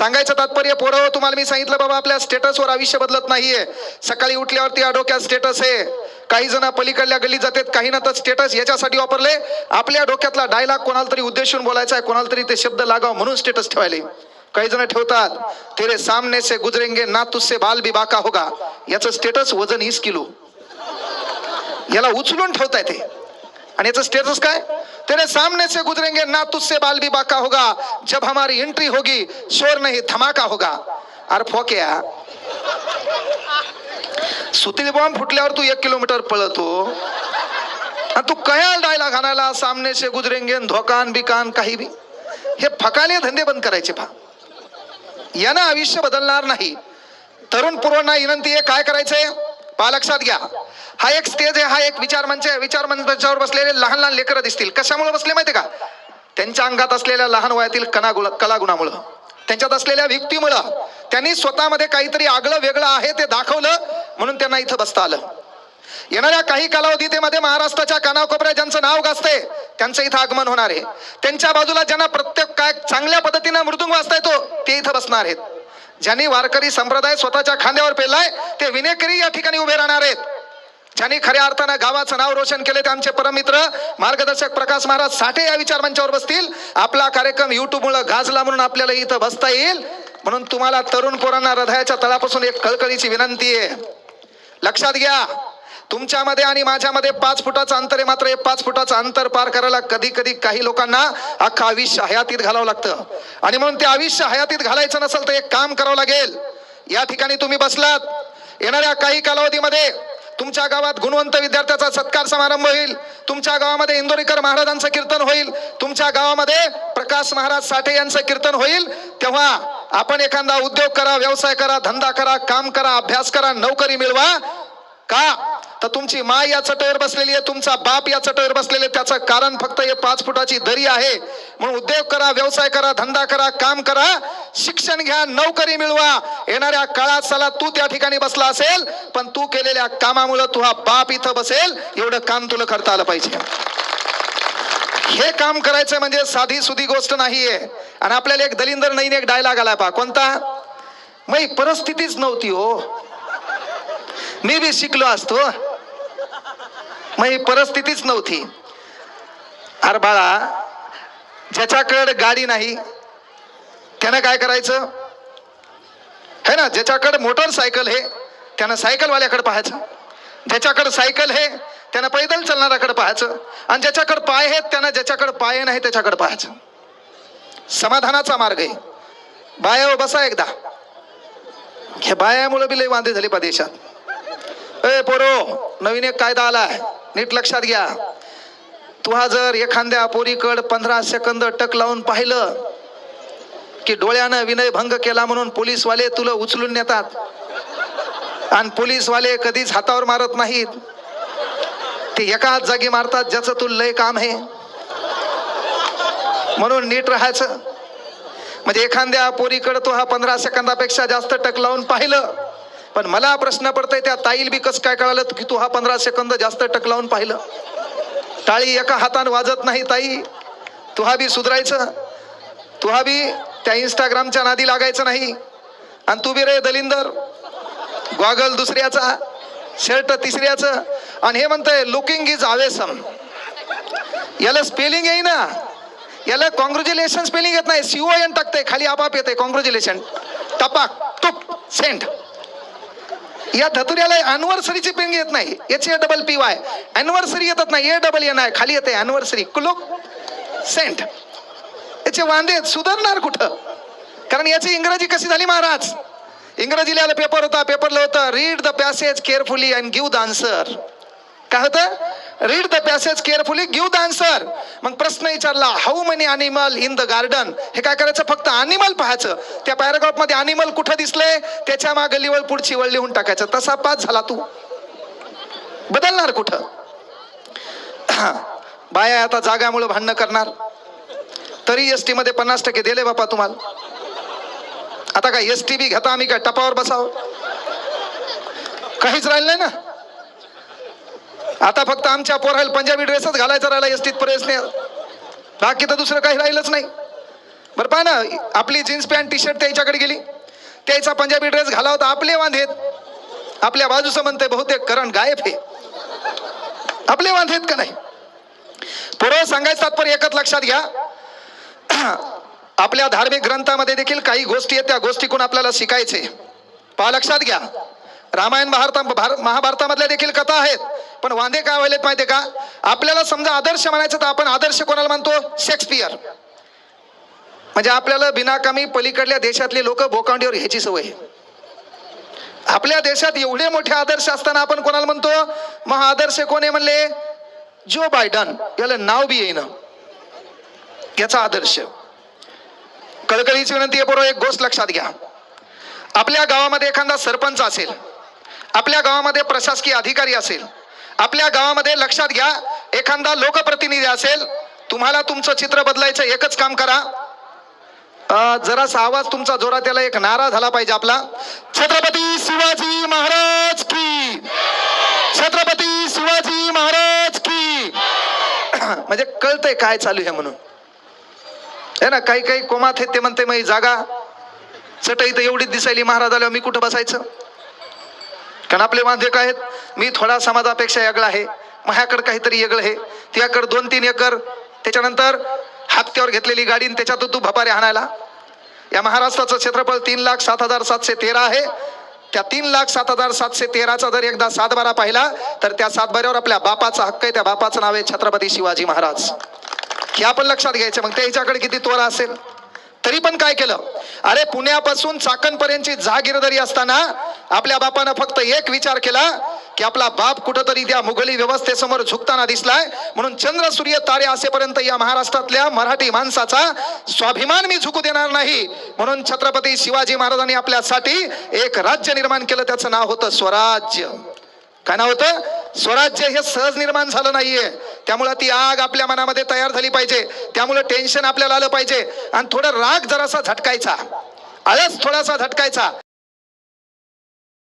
सांगायचं तात्पर्य पोरं तुम्हाला मी सांगितलं बाबा आपल्या स्टेटसवर आयुष्य बदलत नाहीये. सकाळी उठल्यावरती डोक्यात स्टेटस आहे. काही जण पलीकडल्या गल्लीत जातात काही ना तर स्टेटस याच्यासाठी वापरले. आपल्या डोक्यातला डायलॉग कोणाला तरी उद्देशून बोलायचा आहे कोणाला तरी ते शब्द लागाव म्हणून स्टेटस ठेवायले. काही जण ठेवतात तेरे सामने से गुजरेंगे ना तुझसे बाल भी बाका होगा. याचं स्टेटस वजन वीस किलो. याला उचलून ठेवताय ते. आणि याचं स्टेटस काय? तेरे सामने से गुजरेंगे ना तुझसे बाल भी बाका होगा। जब हमारी एंट्री होगी शोर नहीं धमाका होगा। अरे फोक्या सुतळी बॉम्ब फुटल्यावर तू एक किलोमीटर पळतो आणि तू कयाल डायला घालायला सामने से गुजरेंगे धोकान बिकान काही बी हे फकाले धंदे बंद करायचे पहा यानं आयुष्य बदलणार नाही। तरुण पूर्वांना विनंती आहे काय करायचंय पहा लक्षात घ्या. हा एक स्टेज आहे हा एक विचार मंच आहे. विचार मंचावर बसलेले लहान लहान लेकरं दिसतील. कशामुळे बसले माहिती का? त्यांच्या अंगात असलेल्या लहान वयातील कणा कलागुणामुळं. त्यांच्यात असलेल्या व्यक्तीमुळं त्यांनी स्वतःमध्ये काहीतरी आगळं वेगळं आहे ते दाखवलं म्हणून त्यांना इथं बसता आलं. येणाऱ्या काही कालावधीतेमध्ये महाराष्ट्राच्या कानाकोपऱ्या ज्यांचं नाव गाजतंय त्यांचं इथं आगमन होणार आहे. त्यांच्या बाजूला ज्यांना प्रत्येक काय चांगल्या पद्धतीनं मृदुंग वाजता येतो ते इथं बसणार आहेत. ज्यांनी वारकरी संप्रदाय स्वतःच्या खांद्यावर पेरलाय ते विनेकरी या ठिकाणी उभे राहणार आहेत. ज्यांनी खऱ्या अर्थानं गावाचं नाव रोशन केले ते आमचे परमित्र मार्गदर्शक प्रकाश महाराज साठे या विचार मंचावर बसतील. आपला कार्यक्रम युट्यूबमुळे गाजला म्हणून आपल्याला इथं बसता येईल. म्हणून तुम्हाला तरुण पोरांना हृदयाच्या तळापासून एक कळकळीची विनंती आहे. लक्षात घ्या. तुमच्यामध्ये आणि माझ्यामध्ये पाच फुटाचं अंतर आहे. मात्र हे पाच फुटाचं अंतर पार करायला कधी कधी काही लोकांना अख्खं आयुष्य हयातीत घालावं लागतं. आणि म्हणून ते आयुष्य हयातीत घालायचं नसेल तर एक काम करावं लागेल. या ठिकाणी तुम्ही बसलात. येणाऱ्या काही कालावधीमध्ये तुमच्या गावात गुणवंत विद्यार्थ्याचा सत्कार समारंभ होईल. तुमच्या गावामध्ये इंदोरीकर महाराजांचं कीर्तन होईल. तुमच्या गावामध्ये प्रकाश महाराज साठे यांचं कीर्तन होईल. तेव्हा आपण एखादा उद्योग करा व्यवसाय करा धंदा करा काम करा अभ्यास करा नोकरी मिळवा. का? तर तुमची माय या चटईवर बसलेली आहे तुमचा बाप या चटईवर बसलेले आहे. त्याचं कारण फक्त हे पाच फुटाची दरी आहे. म्हणून उद्योग करा व्यवसाय करा धंदा करा काम करा शिक्षण घ्या नोकरी मिळवा. येणाऱ्या काळात साला तू त्या ठिकाणी बसला असेल पण तू केलेल्या कामामुळे तुझा बाप इथं बसेल एवढं काम तुला करता आलं पाहिजे. हे काम करायचं म्हणजे साधी सुधी गोष्ट नाहीये. आणि आपल्याला एक दलिंदर नाही एक डायलॉग आला पा कोणता? मग परिस्थितीच नव्हती हो. मी बी शिकलो असतो. मग ही परिस्थितीच नव्हती. अरे बाळा ज्याच्याकडे गाडी नाही त्यानं काय करायचं? है ना ज्याच्याकडे मोटरसायकल हे त्यानं सायकलवाल्याकडे पाहायचं. ज्याच्याकडे सायकल हे त्यानं पैदल चालणाऱ्याकडे पाहायचं. आणि ज्याच्याकडे पाय आहेत त्यानं ज्याच्याकडे पाय नाही त्याच्याकडे पाहायचं. समाधानाचा मार्ग आहे. बाया हो, बसा एकदा. हे बायामुळे बी लय वांदे झाले पा देशात. ए पोरो नवीन एक कायदा आलाय. नीट लक्षात घ्या. तुहा जर एखाद्या पोरीकड पंधरा सेकंद टक लावून पाहिलं की डोळ्यानं विनय भंग केला म्हणून पोलीसवाले तुला उचलून नेतात. आणि पोलीसवाले कधीच हातावर मारत नाहीत. ते एकाच जागी मारतात ज्याचं तू लय काम आहे. म्हणून नीट राहायचं. म्हणजे एखाद्या पोरीकडं तो हा पंधरा सेकंदापेक्षा जास्त टक लावून पाहिलं पण मला प्रश्न पडतोय त्या ताईल बी कसं काय कळालं की तू हा पंधरा सेकंद जास्त टक लावून पाहिलं? टाळी एका हातानं वाजत नाही ताई. तुहा बी सुधरायचं. तुहा बी त्या इंस्टाग्रामच्या नादी लागायचं नाही. आणि तू बी रे दलिंदर. गॉगल दुसऱ्याचा शर्ट तिसऱ्याचं. आणि हे म्हणतंय लुकिंग इज आवेसम याला स्पेलिंग येई ना. याला कॉंग्रॅच्युलेशन स्पेलिंग येत नाही. सीओ एन टाकतंय. खाली आपाप येते कॉंग्रॅच्युलेशन टपाक टुप सेंट या धतुऱ्याला अॅनिव्हर्सरीची पेंग येत नाही. H A double P Y anniversary येतच नाही. ए डबल एन आय खाली येते अॅनिव्हर्सरी कुलुक सेंट. याचे वांदे सुधारणार कुठं? कारण याची इंग्रजी कशी झाली महाराज? इंग्रजी लिहायला पेपर होता. पेपरला होतं. Read the passage carefully and give the answer काय होतं? Read the passage carefully give the answer मग प्रश्न विचारला how many animal in the garden हे काय करायचं? फक्त अॅनिमल पाहायचं. त्या पॅराग्राफमध्ये अॅनिमल कुठं दिसले? त्याच्यामागे लिवळ पुढची वळ लिहून टाकायचं. तसा पास झाला तू. बदलणार कुठं? बाया आता जागामुळे भांडणं करणार. तरी एस टी मध्ये पन्नास टक्के दिले बापा तुम्हाला. आता काय एस टी बी घेता आम्ही काय टपावर बसाव? काहीच राहिलं नाही ना? आता फक्त आमच्या पोराला पंजाबी ड्रेसच घालायचा राहिला एसटीत प्रवेश बाकी तर दुसरं काही राहिलंच नाही. बरं पहा ना आपली जीन्स पॅन्ट टी शर्ट त्याच्याकडे गेली. त्याचा पंजाबी ड्रेस घाला होता आपले वांधेत. आपल्या बाजूचं म्हणते बहुतेक करण गायब हे. आपले वांधेत का नाही? पुढं सांगायचं तात्पर्य एकच लक्षात घ्या. आपल्या धार्मिक ग्रंथामध्ये देखील काही गोष्टी आहेत त्या गोष्टीकडून आपल्याला शिकायचे. पहा लक्षात घ्या. रामायण महाभारता भार- महाभारतामधल्या देखील कथा आहेत. पण वांदे काय व्हायलेत माहितीये का? आपल्याला समजा आदर्श म्हणायचं तर आपण आदर्श कोणाला म्हणतो? शेक्सपियर म्हणजे आपल्याला बिनाकामी पलीकडल्या देशातले लोक भोकांडीवर ह्याची सवय आहे. आपल्या देशात एवढे मोठे आदर्श असताना आपण कोणाला म्हणतो? मग आदर्श कोण आहे म्हणले? जो बायडन याला नाव बी येईन. याचा आदर्श. कळकळीची विनंती आहे बरोबर एक गोष्ट लक्षात घ्या. आपल्या गावामध्ये एखादा सरपंच असेल आपल्या गावामध्ये प्रशासकीय अधिकारी असेल आपल्या गावामध्ये लक्षात घ्या एखादा लोकप्रतिनिधी असेल तुम्हाला तुमचं चित्र बदलायचं एकच काम करा. जरासा आवाज तुमचा जोरात त्याला एक नारा झाला पाहिजे आपला. छत्रपती शिवाजी महाराज की. छत्रपती शिवाजी महाराज की. म्हणजे कळतंय काय चालू आहे म्हणून. हे ना काही काही कोमात हे ते म्हणते मग जागा. चटई तर एवढीच दिसायली महाराज आल्यावर मी कुठं बसायचं? कारण आपले वांधे काय आहेत. मी थोडा समाजापेक्षा वेगळा आहे. माझ्याकडे काहीतरी वेगळं आहे. तुझ्याकडे दोन तीन एकर त्याच्यानंतर हप्त्यावर घेतलेली गाडी आणि त्याच्यातून तू भपारे आणायला. या महाराष्ट्राचं क्षेत्रफळ तीन लाख सात हजार सातशे तेरा आहे. त्या तीन लाख सात हजार सातशे तेराचा जर एकदा सातबारा पाहिला तर त्या सातबाऱ्यावर आपल्या बापाचा हक्क आहे. त्या बापाचं नाव आहे छत्रपती शिवाजी महाराज. हे आपण लक्षात घ्यायचं. मग त्याच्याकडे किती तोरा असेल? तरी पण काय केलं? अरे पुण्यापासून चाकणपर्यंतची जहागीरदारी असताना आपल्या बापानं फक्त एक विचार केला की आपला बाप कुठंतरी त्या मुघली व्यवस्थेसमोर झुकताना दिसलाय. म्हणून चंद्र सूर्य तारे असेपर्यंत या महाराष्ट्रातल्या मराठी माणसाचा स्वाभिमान मी झुकू देणार नाही. म्हणून छत्रपती शिवाजी महाराजांनी आपल्यासाठी एक राज्य निर्माण केलं. त्याचं नाव होतं स्वराज्य. काय नाव होतं? स्वराज्य हे सहज निर्माण झालं नाहीये. त्यामुळे ती आग आपल्या मनामध्ये तयार झाली पाहिजे. त्यामुळे टेन्शन आपल्याला आलं पाहिजे. आणि थोडा राग जरासा झटकायचा. आळस थोडासा झटकायचा.